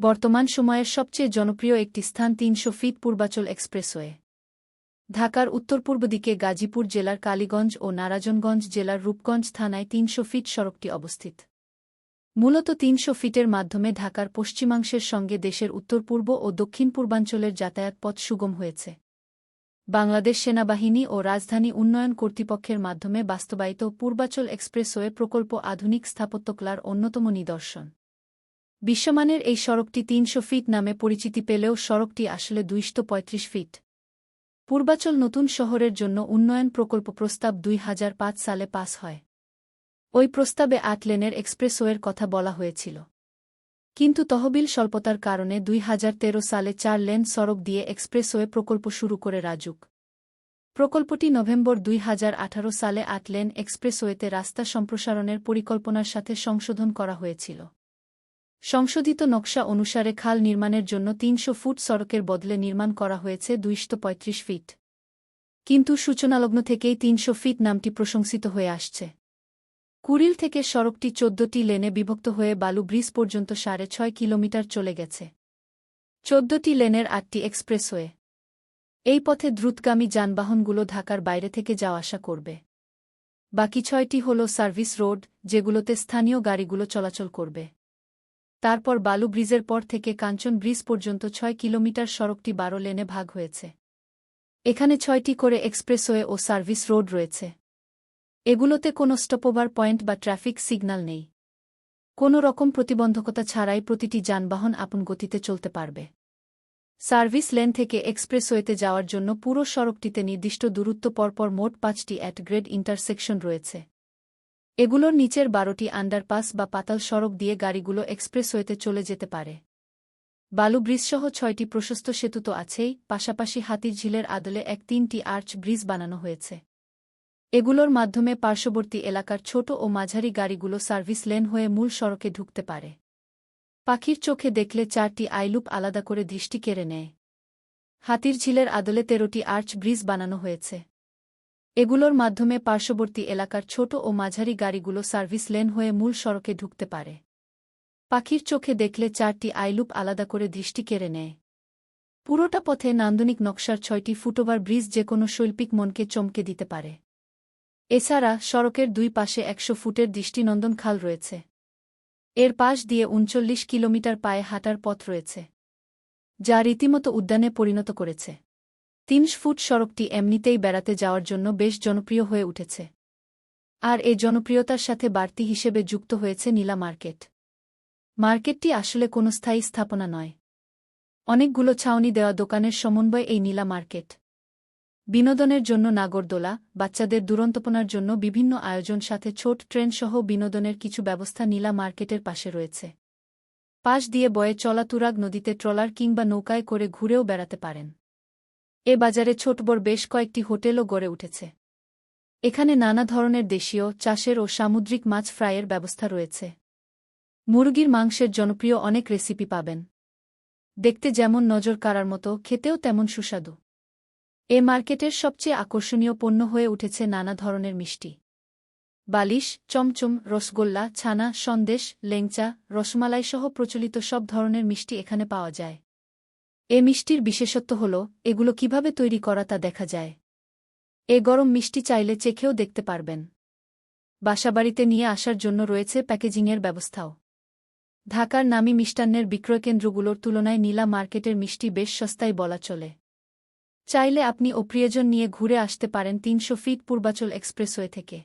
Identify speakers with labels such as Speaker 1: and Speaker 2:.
Speaker 1: বর্তমান সময়ের সবচেয়ে জনপ্রিয় একটি স্থান তিনশো ফিট পূর্বাচল এক্সপ্রেসওয়ে। ঢাকার উত্তর পূর্ব দিকে গাজীপুর জেলার কালীগঞ্জ ও নারায়ণগঞ্জ জেলার রূপগঞ্জ থানায় তিনশো ফিট সড়কটি অবস্থিত। মূলত তিনশো ফিটের মাধ্যমে ঢাকার পশ্চিমাংশের সঙ্গে দেশের উত্তর পূর্ব ও দক্ষিণ পূর্বাঞ্চলের যাতায়াত পথ সুগম হয়েছে। বাংলাদেশ সেনাবাহিনী ও রাজধানী উন্নয়ন কর্তৃপক্ষের মাধ্যমে বাস্তবায়িত পূর্বাচল এক্সপ্রেসওয়ে প্রকল্প আধুনিক স্থাপত্যকলার অন্যতম নিদর্শন। বিশ্বমানের এই সড়কটি তিনশো ফিট নামে পরিচিতি পেলেও সড়কটি আসলে দুইশো ফিট। পূর্বাচল নতুন শহরের জন্য উন্নয়ন প্রকল্প প্রস্তাব দুই হাজার পাঁচ সালে পাস হয়। ওই প্রস্তাবে আট লেনের এক্সপ্রেসওয়ের কথা বলা হয়েছিল। কিন্তু তহবিল স্বল্পতার কারণে দুই হাজার তেরো সালে চার লেন সড়ক দিয়ে এক্সপ্রেসওয়ে প্রকল্প শুরু করে রাজুক। প্রকল্পটি নভেম্বর দুই হাজার আঠারো সালে আট লেন এক্সপ্রেসওয়েতে রাস্তা সম্প্রসারণের পরিকল্পনার সাথে সংশোধন করা হয়েছিল। সংশোধিত নকশা অনুসারে খাল নির্মাণের জন্য তিনশো ফুট সড়কের বদলে নির্মাণ করা হয়েছে দুইশো ফিট। কিন্তু সূচনালগ্ন থেকেই তিনশো ফিট নামটি প্রশংসিত হয়ে আসছে। কুড়িল থেকে সড়কটি চোদ্দটি লেনে বিভক্ত হয়ে বালু ব্রিজ পর্যন্ত সাড়ে ছয় কিলোমিটার চলে গেছে। চোদ্দটি লেনের আটটি এক্সপ্রেসওয়ে। এই পথে দ্রুতগামী যানবাহনগুলো ঢাকার বাইরে থেকে যাওয়া আসা করবে। বাকি ছয়টি হল সার্ভিস রোড, যেগুলোতে স্থানীয় গাড়িগুলো চলাচল করবে। তারপর বালু ব্রিজের পর থেকে কাঞ্চন ব্রিজ পর্যন্ত ছয় কিলোমিটার সড়কটি বারো লেনে ভাগ হয়েছে। এখানে ছয়টি করে এক্সপ্রেসওয়ে ও সার্ভিস রোড রয়েছে। এগুলোতে কোনো স্টপওভার পয়েন্ট বা ট্রাফিক সিগন্যাল নেই। কোনো রকম প্রতিবন্ধকতা ছাড়াই প্রতিটি যানবাহন আপন গতিতে চলতে পারবে। সার্ভিস লেন থেকে এক্সপ্রেসওয়েতে যাওয়ার জন্য পুরো সড়কটিতে নির্দিষ্ট দূরত্ব পরপর মোট পাঁচটি অ্যাট গ্রেড ইন্টারসেকশন রয়েছে। এগুলোর নিচের বারোটি আন্ডারপাস বা পাতাল সড়ক দিয়ে গাড়িগুলো এক্সপ্রেসওয়েতে চলে যেতে পারে। বালু ব্রিজসহ ছয়টি প্রশস্ত সেতু তো আছেই, পাশাপাশি হাতির ঝিলের আদলে এক তিনটি আর্চ ব্রিজ বানানো হয়েছে। এগুলোর মাধ্যমে পার্শ্ববর্তী এলাকার ছোট ও মাঝারি গাড়িগুলো সার্ভিস লেন হয়ে মূল সড়কে ঢুকতে পারে। পাখির চোখে দেখলে চারটি আইলুপ আলাদা করে দৃষ্টি কেড়ে নেয়। হাতির ঝিলের আদলে তেরোটি আর্চ ব্রিজ বানানো হয়েছে। এগুলোর মাধ্যমে পার্শ্ববর্তী এলাকার ছোট ও মাঝারি গাড়িগুলো সার্ভিস লেন হয়ে মূল সড়কে ঢুকতে পারে। পাখির চোখে দেখলে চারটি আইলুপ আলাদা করে দৃষ্টি কেড়ে নেয়। পুরোটা পথে নান্দনিক নকশার ছয়টি ফুটওভার ব্রিজ যে কোনো শৈল্পিক মনকে চমকে দিতে পারে। এছাড়া সড়কের দুই পাশে একশো ফুটের দৃষ্টিনন্দন খাল রয়েছে। এর পাশ দিয়ে উনচল্লিশ কিলোমিটার পায়ে হাঁটার পথ রয়েছে, যা রীতিমতো উদ্যানে পরিণত করেছে। তিনশ ফুট সড়কটি এমনিতেই বেড়াতে যাওয়ার জন্য বেশ জনপ্রিয় হয়ে উঠেছে। আর এ জনপ্রিয়তার সাথে বাড়তি হিসেবে যুক্ত হয়েছে নীলা মার্কেট। মার্কেটটি আসলে কোনো স্থায়ী স্থাপনা নয়। অনেকগুলো ছাউনি দেওয়া দোকানের সমন্বয় এই নীলা মার্কেট। বিনোদনের জন্য নাগরদোলা, বাচ্চাদের দুরন্তপনার জন্য বিভিন্ন আয়োজন সাথে ছোট ট্রেনসহ বিনোদনের কিছু ব্যবস্থা নীলা মার্কেটের পাশে রয়েছে। পাশ দিয়ে বয়ে চলা তুরাগ নদীতে ট্রলার কিংবা নৌকায় করে ঘুরেও বেড়াতে পারেন। এ বাজারে ছোটবড় বেশ কয়েকটি হোটেলও গড়ে উঠেছে। এখানে নানা ধরনের দেশীয়, চাষের ও সামুদ্রিক মাছ ফ্রাইয়ের ব্যবস্থা রয়েছে। মুরগির মাংসের জনপ্রিয় অনেক রেসিপি পাবেন। দেখতে যেমন নজর কাড়ার মতো, খেতেও তেমন সুস্বাদু। এ মার্কেটের সবচেয়ে আকর্ষণীয় পণ্য হয়ে উঠেছে নানা ধরনের মিষ্টি। বালিশ, চমচম, রসগোল্লা, ছানা, সন্দেশ, লেংচা, রসমালাইসহ প্রচলিত সব ধরনের মিষ্টি এখানে পাওয়া যায়। এ মিষ্টির বিশেষত্ব হল, এগুলো কীভাবে তৈরি করা তা দেখা যায়। এ গরম মিষ্টি চাইলে চেখেও দেখতে পারবেন। বাসাবাড়িতে নিয়ে আসার জন্য রয়েছে প্যাকেজিংয়ের ব্যবস্থাও। ঢাকার নামী মিষ্টান্নের বিক্রয়কেন্দ্রগুলোর তুলনায় নীলা মার্কেটের মিষ্টি বেশ সস্তায় বলা চলে। চাইলে আপনি ও প্রিয়জন নিয়ে ঘুরে আসতে পারেন তিনশো ফিট পূর্বাচল এক্সপ্রেসওয়ে থেকে।